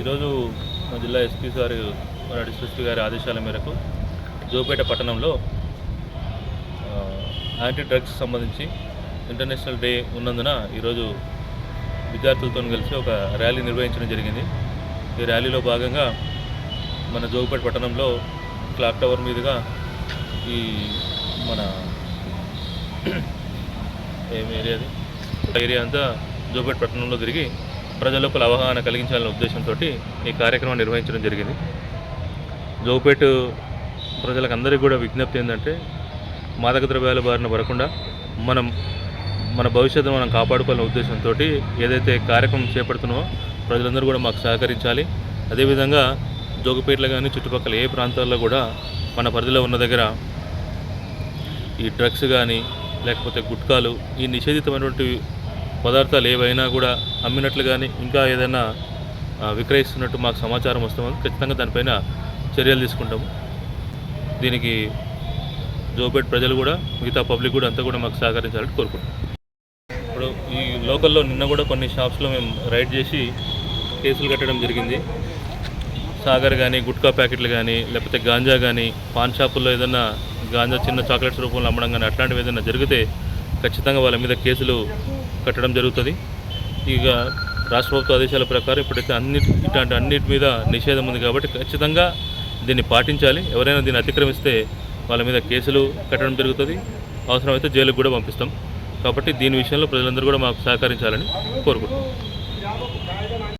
ఈరోజు మా జిల్లా ఎస్పీ గారు మన గారి ఆదేశాల మేరకు జోపేట పట్టణంలో యాంటీ డ్రగ్స్ సంబంధించి ఇంటర్నేషనల్ డే ఉన్నందున ఈరోజు విద్యార్థులతో కలిసి ఒక ర్యాలీ నిర్వహించడం జరిగింది. ఈ ర్యాలీలో భాగంగా మన జోగుపేట పట్టణంలో క్లాక్ టవర్ మీదుగా ఈ మన ఏం ఏరియా అది? ఏరియా అంతా జోపేట పట్టణంలో తిరిగి ప్రజలకు అవగాహన కలిగించాలనే ఉద్దేశంతో ఈ కార్యక్రమం నిర్వహించడం జరిగింది. జోపేట ప్రజలకు అందరికీ కూడా విజ్ఞప్తి ఏంటంటే మాదక ద్రవ్యాల బారిన పడకుండా మనం మన భవిష్యత్తును మనం కాపాడుకోవాలనే ఉద్దేశంతో ఏదైతే కార్యక్రమం చేపడుతున్నామో ప్రజలందరూ కూడా మాకు సహకరించాలి. అదేవిధంగా జోగుపేటలో కానీ చుట్టుపక్కల ఏ ప్రాంతాల్లో కూడా మన పరిధిలో ఉన్న దగ్గర ఈ డ్రగ్స్ కానీ లేకపోతే గుట్కాలు ఈ నిషేధితమైనటువంటి పదార్థాలు ఏవైనా కూడా అమ్మినట్లు కానీ ఇంకా ఏదైనా విక్రయిస్తున్నట్టు మాకు సమాచారం వస్తామని ఖచ్చితంగా దానిపైన చర్యలు తీసుకుంటాము. దీనికి జోపేట్ ప్రజలు కూడా మిగతా పబ్లిక్ కూడా అంతా కూడా మాకు సహకరించాలని కోరుకుంటున్నాం. ఇప్పుడు ఈ లోకల్లో నిన్న కూడా కొన్ని షాప్స్లో మేము రైడ్ చేసి కేసులు కట్టడం జరిగింది. సాగర్ కానీ గుట్కా ప్యాకెట్లు కానీ లేకపోతే గాంజా కానీ పాన్ షాపుల్లో ఏదైనా గాంజా చిన్న చాక్లెట్స్ రూపంలో అమ్మడం కానీ అట్లాంటివి ఏదైనా జరిగితే ఖచ్చితంగా వాళ్ళ మీద కేసులు కట్టడం జరుగుతుంది. ఇక రాష్ట్ర ప్రభుత్వ ఆదేశాల ప్రకారం ఇప్పుడైతే అన్ని ఇట్లాంటి అన్నిటి మీద నిషేధం ఉంది కాబట్టి ఖచ్చితంగా దీన్ని పాటించాలి. ఎవరైనా దీన్ని అతిక్రమిస్తే వాళ్ళ మీద కేసులు కట్టడం జరుగుతుంది. అవసరమైతే జైలుకు కూడా పంపిస్తాం. కాబట్టి దీని విషయంలో ప్రజలందరూ కూడా మాకు సహకరించాలని కోరుకుంటున్నాం.